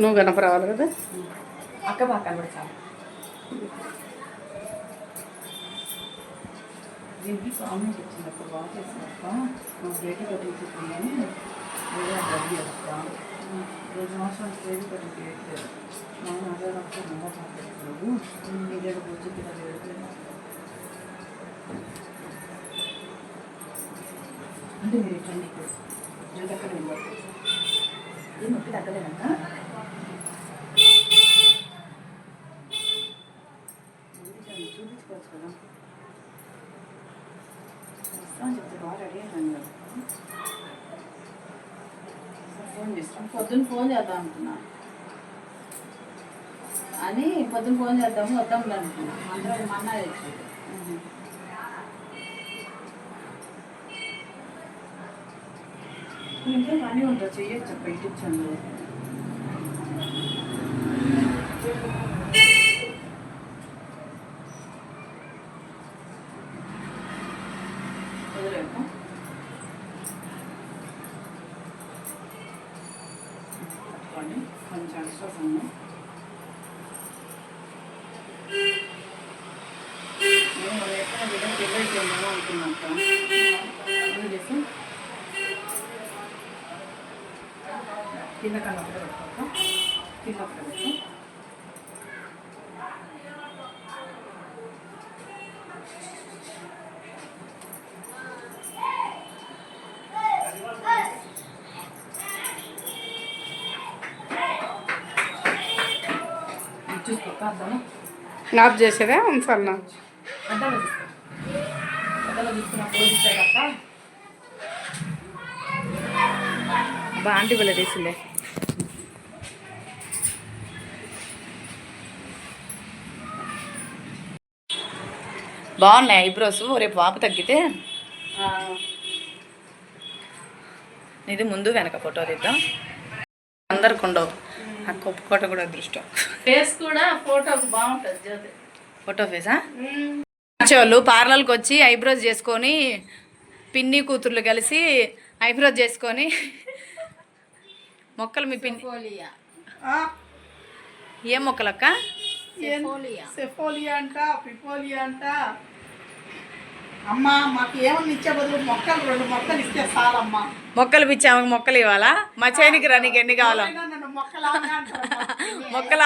నువ్వు కనపరావాలి కదా అక్క బాగా కనబడి చాలు దీనికి కామెంట్ ఇచ్చినప్పుడు బాగా చేసినప్ప నువ్వు బేటీ కట్టించుకున్నాను వేరే డబ్బు అక్క రోజు మాసం బేటీ కట్టించలేదు మా నాన్న అక్క నమ్మ మాట్లాడుతున్నావు నీ దగ్గర కూర్చొని తినలేదు అంటే మీరు ఇట్లా జూట్ అక్కడ వెళ్ళారు ఏం నొప్పి తగ్గలేదక్క చూపించుకోవచ్చు కదా వస్తాను చెప్తే బాగా రెడీ అయినాను కదా ఫోన్ చేస్తాను పొద్దున్న ఫోన్ చేద్దాం అనుకున్నా అని పొద్దున్న ఫోన్ చేద్దాము వద్దాం అనుకున్నా అందరూ మా అన్న తెచ్చాడు ఇంకా పని ఉంటుంది చెయ్యొచ్చు యూట్యూబ్ ఛానల్ వదిలేము కొంచెం ఎక్స్ట్రా సన్ను మేము ఎక్కడ విధంగా పెళ్ళైపోయిందేమో అనుకున్నాక వదిలేసి కింద. కన్నా కూడా పెట్టుకోక కింద ఒకటి నాప్ చేసేదా పోజిస్తే తప్ప. బాంటి బిల్ల తీసిందే బాగున్నాయి ఐబ్రోస్? రేపు వాపు తగ్గితే? ఇది ముందు వెనక ఫోటో తీద్దాం. అందరికి ఉండవు ఆ కొప్పుకోట కూడా అదృష్టం. ఫేస్ కూడా ఫోటోకి బాగుంటుంది జ్యోతి. ఫోటో ఫేసా వాళ్ళు పార్లర్కి వచ్చి ఐబ్రోస్ చేసుకొని పిన్ని కూతుర్లు కలిసి ఐబ్రోస్ చేసుకొని మొక్కలు మీ పిన్ని. ఏం మొక్కలక్క? సెఫోలియా అంట పిపోలియా అంట. అమ్మా మాకు ఏమన్నా ఇచ్చే బదులు మొక్కలు రెండు మొక్కలు ఇస్తే చాలమ్మా. మొక్కలు మొక్కలు ఇవ్వాలా? మా చేనికి రా నీకు ఎన్ని కావాలో? మొక్కలు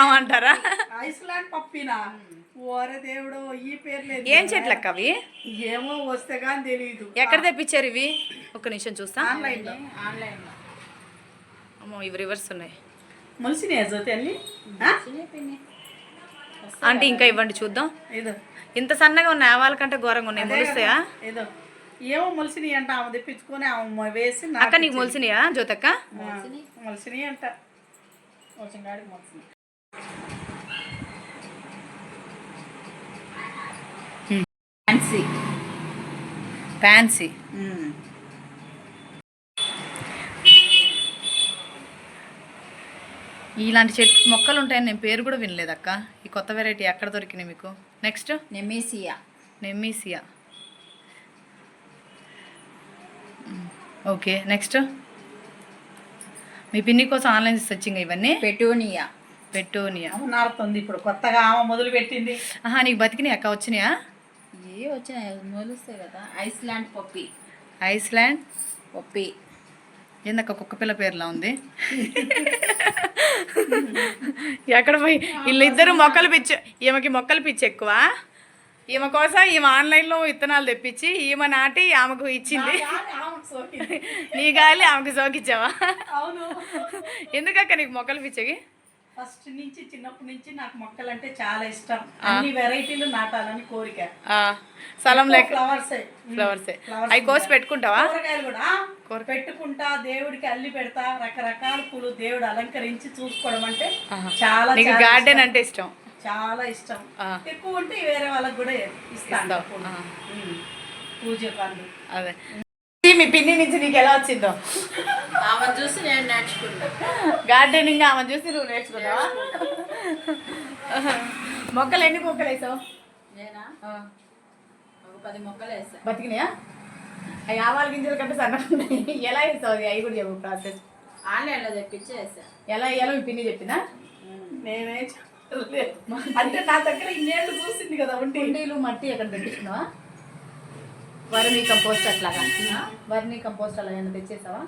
అమ్మంటారా ఐస్లాండ్ పప్పినా? ఓరే దేవుడు ఈ పేరు లేదు ఏం చెట్లు అక్క అవి ఏమో వస్తే కానీ తెలియదు ఎక్కడ తెప్పించారు ఇవి? ఒక్క నిమిషం చూస్తా. ఆన్లైన్లో ఆన్లైన్లో. అమ్మో ఇవి రివర్స్ ఉన్నాయి. మలిసినాయా జ్యోతి అంటే ఇంకా ఇవ్వండి చూద్దాం. ఏదో ఇంత సన్నగా ఉన్నాయి ఆవాల కంటే ఘోరంగా ఉన్నాయి మొలుస్తాయా? ఏదో ఏమో మొలిసినాయి అంట ఆమె తెప్పించుకొని ఆమె వేసి అక్క నీకు మొలిసినాయా జ్యోతక్క? మొలిసినాయి అంట. కొంచెం గాడికి మొలిసినాయి ఫ్యాన్సీ. ఫ్యాన్సీ. ఇలాంటి చెట్టు మొక్కలు ఉంటాయని నేను పేరు కూడా వినలేదు అక్క. ఈ కొత్త వెరైటీ ఎక్కడ దొరికినాయి మీకు? Next nemesia. Nemesia okay next మీ పిన్ని కోసం ఆన్లైన్ సర్చింగ్ ఇవన్నీ? పెటోనియా. పెట్టోనియా నారుతుంది ఇప్పుడు. కొత్తగా ఆమె మొదలు పెట్టింది. ఆహా నీకు బతికినాయి అక్క? వచ్చినాయా? ఏ వచ్చినాయి? మొలుస్తాయి కదా. Iceland poppy. ఐస్లాండ్? పప్పి. ఏందక్క కుక్క పిల్ల పేరులా ఉంది? ఎక్కడ పోయి? వీళ్ళిద్దరు మొక్కలు పిచ్చి ఈమెకి మొక్కలు పిచ్చి ఎక్కువ? ఈమె కోసం ఈమె ఆన్లైన్లో విత్తనాలు తెప్పించి ఈమె నాటి ఆమెకు ఇచ్చింది. నీ గాలి ఆమెకు సోకిచ్చావా? అవును. ఎందుకక్క నీకు మొక్కలు పిచ్చకి ఫస్ట్ నుంచి చిన్నప్పటి నుంచి నాకు మొక్కలంటే చాలా ఇష్టం. అన్ని వెరైటీలు నాటాలని కోరిక. స్థలం లేక ఫ్లవర్స్. ఫ్లవర్సే. అవి కోసి పెట్టుకుంటావా? కూరగాయలు కూడా పెట్టుకుంటా దేవుడికి అల్లి పెడతా రకరకాల పూలు దేవుడు అలంకరించి చూసుకోవడం అంటే చాలా గార్డెన్. అంటే ఇష్టం. చాలా ఇష్టం. ఎక్కువ ఉంటే వేరే వాళ్ళకి కూడా ఇస్తాను. పూజ పండు అదే. మీ పిన్ని నుంచి నీకు ఎలా వచ్చిందో? ఆమె చూసి నేను నేర్చుకున్నా. గార్డెనింగ్ ఆమె చూసి నువ్వు నేర్చుకున్నావా? మొక్కలు ఎన్ని మొక్కలు వేసావు? నేనా? ఒక పది మొక్కలు వేసా. బతికినాయా? అవి ఆవాల గింజల కంటే సన్నగా ఉన్నాయి. ఎలా వేసావు అది అవి కూడా చెప్పు ప్రాసెస్. ఆన్లైన్లో తెప్పించి వేసా. ఎలా వేయాలో మీ పిన్ని చెప్పినా? నేనే అంటే నా దగ్గర ఇన్నేళ్ళు చూసింది కదా ఉండి. కుండీలు మట్టి ఎక్కడ పెట్టించుకున్నావా వర్మీ కంపోస్ట్ అట్లాగా. వర్మీ కంపోస్ట్ అలా ఏమైనా తెచ్చేసావా?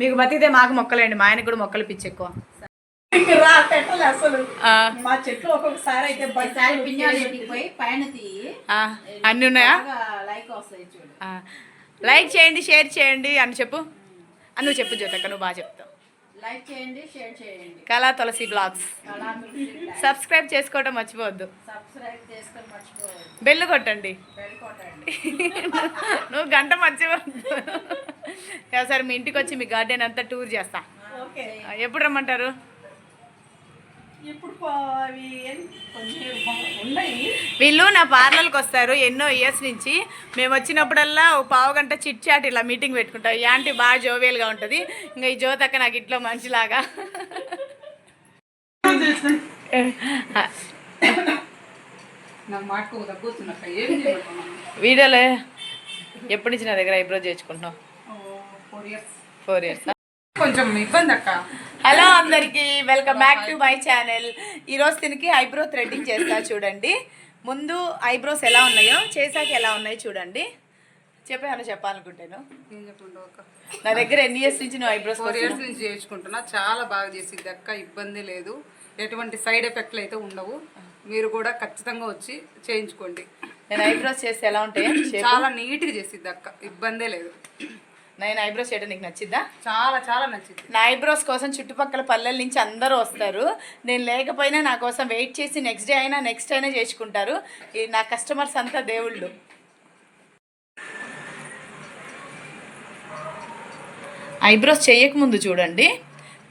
మీకు బతికితే మాకు మొక్కలేండి మా ఆయనకి కూడా మొక్కలు పిచ్చి ఎక్కువ ఇంక రా పెట్టలే అసలు. ఆ, మా చెట్లు ఒక్కొక్కసారి అయితే బయట పింజాలు పోయి పైన తీయి. ఆ, అన్నీ ఉన్నాయా? బాగా లైక్ వస్తాయి చూడు. ఆ, లైక్ చేయండి షేర్ చేయండి అని చెప్పు. నువ్వు చెప్పు జ్యోతక్క నువ్వు బాగా చెప్తావు. లైక్ చేయండి షేర్ చేయండి. కళా తులసి బ్లాగ్స్. సబ్స్క్రైబ్ చేసుకోవడం మర్చిపోవద్దు. సబ్స్క్రైబ్ చేసుకొని మర్చిపోవద్దు. బెల్ కొట్టండి. బెల్ కొట్టండి. నువ్వు గంట మర్చిపోవద్దు. సరే మీ ఇంటికి వచ్చి మీ గార్డెన్ అంతా టూర్ చేస్తా. ఎప్పుడు రమ్మంటారు? ఇప్పుడు అవి వీళ్ళు నా పార్లర్కి వస్తారు ఎన్నో ఇయర్స్ నుంచి. మేము వచ్చినప్పుడల్లా ఓ పావు గంట చిట్ చాట్ ఇలా మీటింగ్ పెట్టుకుంటాం. ఈ ఆంటీ బాగా జోవియల్గా ఉంటుంది. ఇంకా ఈ జ్యోతక్క నాకు ఇట్లా మంచిలాగా. వీడియోలో ఎప్పటి నుంచి నా దగ్గర ఐబ్రో ఇయర్స్ ఫోర్ ఇయర్స్ కొంచెం ఇబ్బంది అక్క. హలో అందరికి. Welcome back to my channel ఈరోజు దీనికి ఐబ్రో థ్రెడ్డింగ్ చేస్తా చూడండి. ముందు ఐబ్రోస్ ఎలా ఉన్నాయో చేశాక ఎలా ఉన్నాయో చూడండి. చెప్పేమన్నా చెప్పాలనుకుంటాను? నా దగ్గర ఎన్ని ఇయర్స్ నుంచి నువ్వు ఐబ్రోస్ ఫోర్ ఇయర్స్ నుంచి చేయించుకుంటున్నా. చాలా బాగా చేసిద్ది అక్క ఇబ్బంది లేదు. ఎటువంటి సైడ్ ఎఫెక్ట్లు అయితే ఉండవు. మీరు కూడా ఖచ్చితంగా వచ్చి చేయించుకోండి. నేను ఐబ్రోస్ చేస్తే ఎలా ఉంటాయి చాలా నీట్గా చేసిద్ది అక్క ఇబ్బందే లేదు. నేను ఐబ్రోస్ చేయడం నీకు నచ్చిద్దా? చాలా చాలా నచ్చింది. నా ఐబ్రోస్ కోసం చుట్టుపక్కల పల్లెల నుంచి అందరూ వస్తారు. నేను లేకపోయినా నా కోసం వెయిట్ చేసి నెక్స్ట్ డే అయినా నెక్స్ట్ అయినా చేసుకుంటారు. ఈ నా కస్టమర్స్ అంతా దేవుళ్ళు. ఐబ్రోస్ చేయకముందు చూడండి.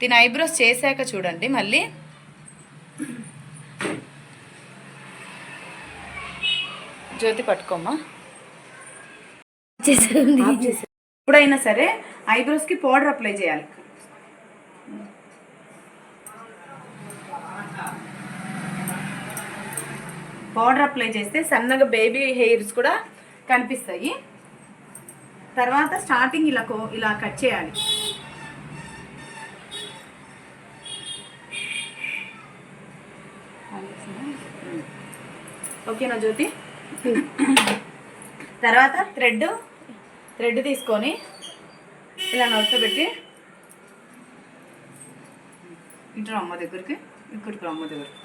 దీని ఐబ్రోస్ చేశాక చూడండి మళ్ళీ. జ్యోతి పట్టుకోమ్మా. ఆఫ్ చేసే- ఎప్పుడైనా సరే ఐబ్రోస్కి పౌడర్ అప్లై చేయాలి. పౌడర్ అప్లై చేస్తే సన్నగా బేబీ హెయిర్స్ కూడా కనిపిస్తాయి. తర్వాత స్టార్టింగ్ ఇలా కో ఇలా కట్ చేయాలి. ఓకేనా జ్యోతి? తర్వాత థ్రెడ్ థ్రెడ్ తీసుకొని ఇలా నొట్ట పెట్టి ఇటు అమ్మ దగ్గరికి ఇక్కడికి అమ్మ దగ్గరికి.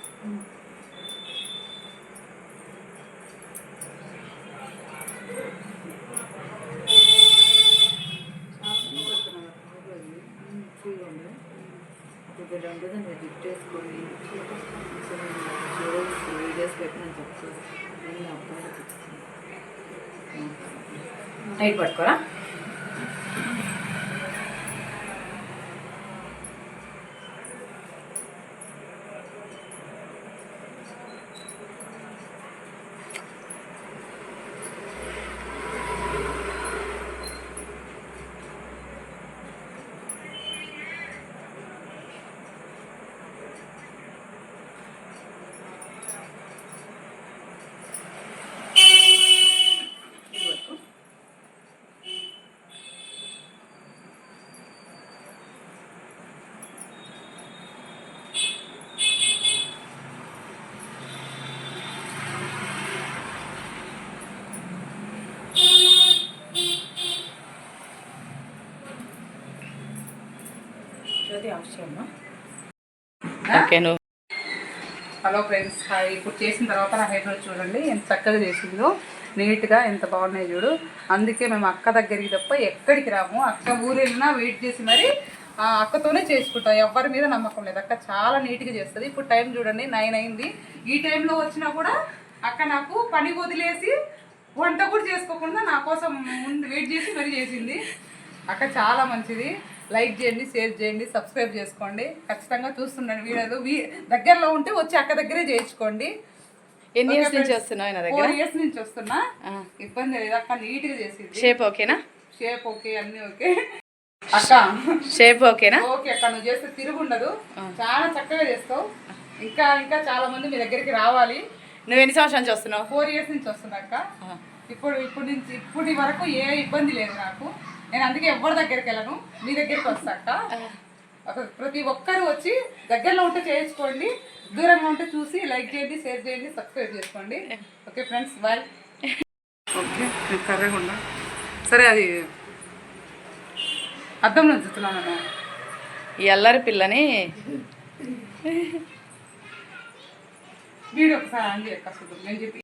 నైట్ పట్టుకోరా ఆఫ్ చేయమ్మా ఓకే నువ్వు. Hello friends hi. ఇప్పుడు చేసిన తర్వాత నా హెయిర్ డ్రెస్ చూడండి. ఎంత చక్కగా చేసిందో. నీట్గా ఎంత బాగున్నాయి చూడు. అందుకే మేము అక్క దగ్గరికి తప్ప ఎక్కడికి రాము. అక్క ఊరు వెళ్ళినా వెయిట్ చేసి మరి ఆ అక్కతోనే చేసుకుంటాం. ఎవరి మీద నమ్మకం లేదు. అక్క చాలా నీట్గా చేస్తుంది. ఇప్పుడు టైం చూడండి నైన్ అయింది. ఈ టైంలో వచ్చినా కూడా అక్క నాకు పని వదిలేసి వంట కూడా చేసుకోకుండా నా కోసం ముందు వెయిట్ చేసి మరి చేసింది. అక్క చాలా మంచిది. లైక్ చేయండి షేర్ చేయండి సబ్స్క్రైబ్ చేసుకోండి. ఖచ్చితంగా చూస్తుండండి వీడియోలు. వీ- దగ్గరలో ఉంటే వచ్చి అక్క దగ్గరే చేయించుకోండి. ఎన్ని ఇయర్స్ నుంచి వస్తున్నావు నా దగ్గర? ఫోర్ ఇయర్స్ నుంచి వస్తున్నా. ఇబ్బంది లేదు. అక్క నీట్గా చేసింది. షేప్ ఓకేనా షేప్ ఓకే అన్ని ఓకే అక్క. షేప్ ఓకేనా ఓకే అక్క నువ్వు చేస్తే తిరుగు ఉండదు. చాలా చక్కగా చేస్తావు. ఇంకా ఇంకా చాలా మంది మీ దగ్గరికి రావాలి. నువ్వు ఎన్ని సంవత్సరాల నుంచి వస్తున్నావు? ఫోర్ ఇయర్స్ నుంచి వస్తున్నాక ఇప్పుడు ఇప్పుడు నుంచి ఇప్పటి వరకు ఏ ఇబ్బంది లేదు నాకు. నేను అందుకే ఎవరి దగ్గరికి వెళ్ళను. మీ దగ్గరికి వస్తాక ప్రతి ఒక్కరు వచ్చి దగ్గరలో ఉంటే చేసుకోండి దూరంగా ఉంటే చూసి లైక్ చేయండి షేర్ చేయండి సబ్స్క్రైబ్ చేసుకోండి. Okay friends bye. ఓకే కర్రగా ఉన్నా సరే అది అద్దంలో చూస్తున్నాను ఈ అల్లరి పిల్లని. వీడియో ఒకసారి చేయక్క నేను చెప్పి